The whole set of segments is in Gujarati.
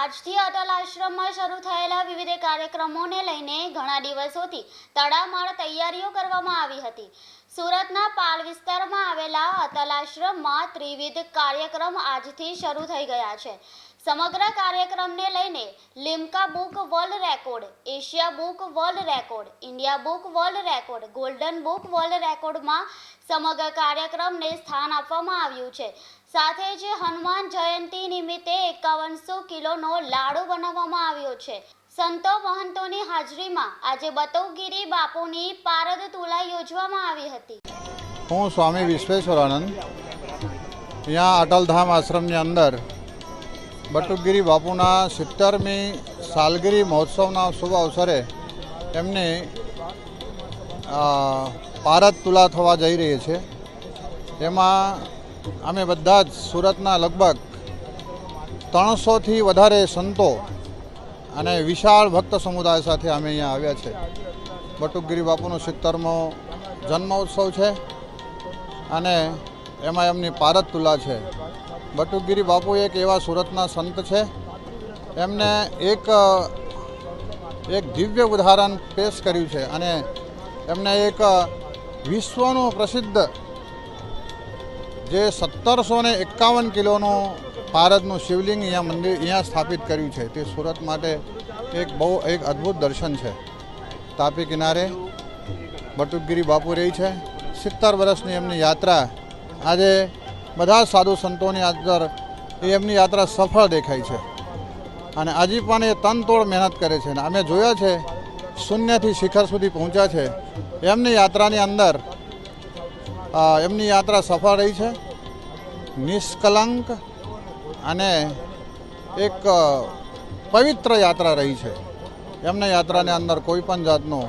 આજથી અટલ આશ્રમમાં શરૂ થયેલા વિવિધ કાર્યક્રમોને લઈને ઘણા દિવસોથી તડામાર તૈયારીઓ કરવામાં આવી હતી. સુરતના પાલ વિસ્તારમાં આવેલા અટલ આશ્રમમાં ત્રિવિધ કાર્યક્રમ આજથી શરૂ થઈ ગયા છે. સમગ્ર કાર્યક્રમને લઈને Limca book world record, Asia book world record, India book world record, golden book world રેકોર્ડમાં સમગ્ર કાર્યક્રમને સ્થાન આપવામાં આવ્યું છે. સાથે જ હનુમાન જયંતિ નિમિત્તે એકાવનસો કિલોનો લાડુ બનાવવામાં આવ્યો છે. સંતો મહંતોની હાજરીમાં આજે બતૌગીરી બાપુની પારદ તુલા યોજવામાં આવી હતી. હું સ્વામી વિશ્વેશ્વરાનંદ. અહીંયા અટલધામ આશ્રમની અંદર બટુકગીરી બાપુના સિત્તેરમી સાલગીરી મહોત્સવના શુભ અવસરે એમની પારદ તુલા થવા જઈ રહી છે. એમાં અમે બધા જ સુરતના લગભગ ત્રણસોથી વધારે સંતો અને વિશાળ ભક્ત સમુદાય સાથે અમે અહીંયા આવ્યા છે. બટુકગીરી બાપુનો સિત્તેરમો જન્મોત્સવ છે અને એમાં એમની પારદ તુલા છે. બટુગીરી બાપુ એક એવા સુરતના સંત છે. એમને એક એક દિવ્ય ઉદાહરણ પેશ કર્યું છે અને એમને એક વિશ્વનું પ્રસિદ્ધ જે સત્તરસો ને એકાવન કિલોનું ભારતનું શિવલિંગ અહીંયા મંદિર અહીંયા સ્થાપિત કર્યું છે. તે સુરત માટે એક બહુ, એક અદ્ભુત દર્શન છે. તાપી કિનારે બટુકગીરી બાપુ રહી છે. સિત્તેર વર્ષની એમની યાત્રા આજે બધા સાધુ સંતોની અંદર એમની યાત્રા સફળ દેખાય છે. અને હજી પણ એ તનતોડ મહેનત કરે છે અને અમે જોયા છે, શૂન્યથી શિખર સુધી પહોંચ્યા છે. એમની યાત્રાની અંદર એમની યાત્રા સફળ રહી છે. નિષ્કલંક અને એક પવિત્ર યાત્રા રહી છે. એમની યાત્રાની અંદર કોઈ પણ જાતનું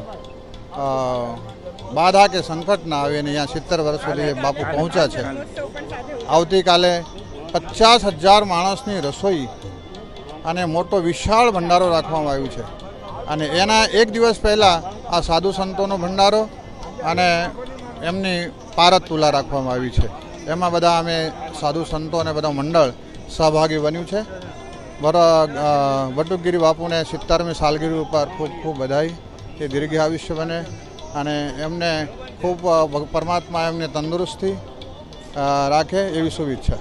બાધા કે સંકટ ના આવે અને અહીંયા સિત્તેર વર્ષ સુધી બાપુ પહોંચ્યા છે. આવતીકાલે પચાસ હજાર માણસની રસોઈ અને મોટો વિશાળ ભંડારો રાખવામાં આવ્યો છે. અને એના એક દિવસ પહેલાં આ સાધુ સંતોનો ભંડારો અને એમની પારત તુલા રાખવામાં આવી છે. એમાં બધા અમે સાધુ સંતો અને બધા મંડળ સહભાગી બન્યું છે. અ, બાપુને સિત્તેરમી સાલગીરી ઉપર ખૂબ ખૂબ બધાઈ કે દીર્ઘ આયુષ્ય બને અને એમને ખૂબ પરમાત્મા એમને તંદુરસ્તી રાખે એવી શુભેચ્છા.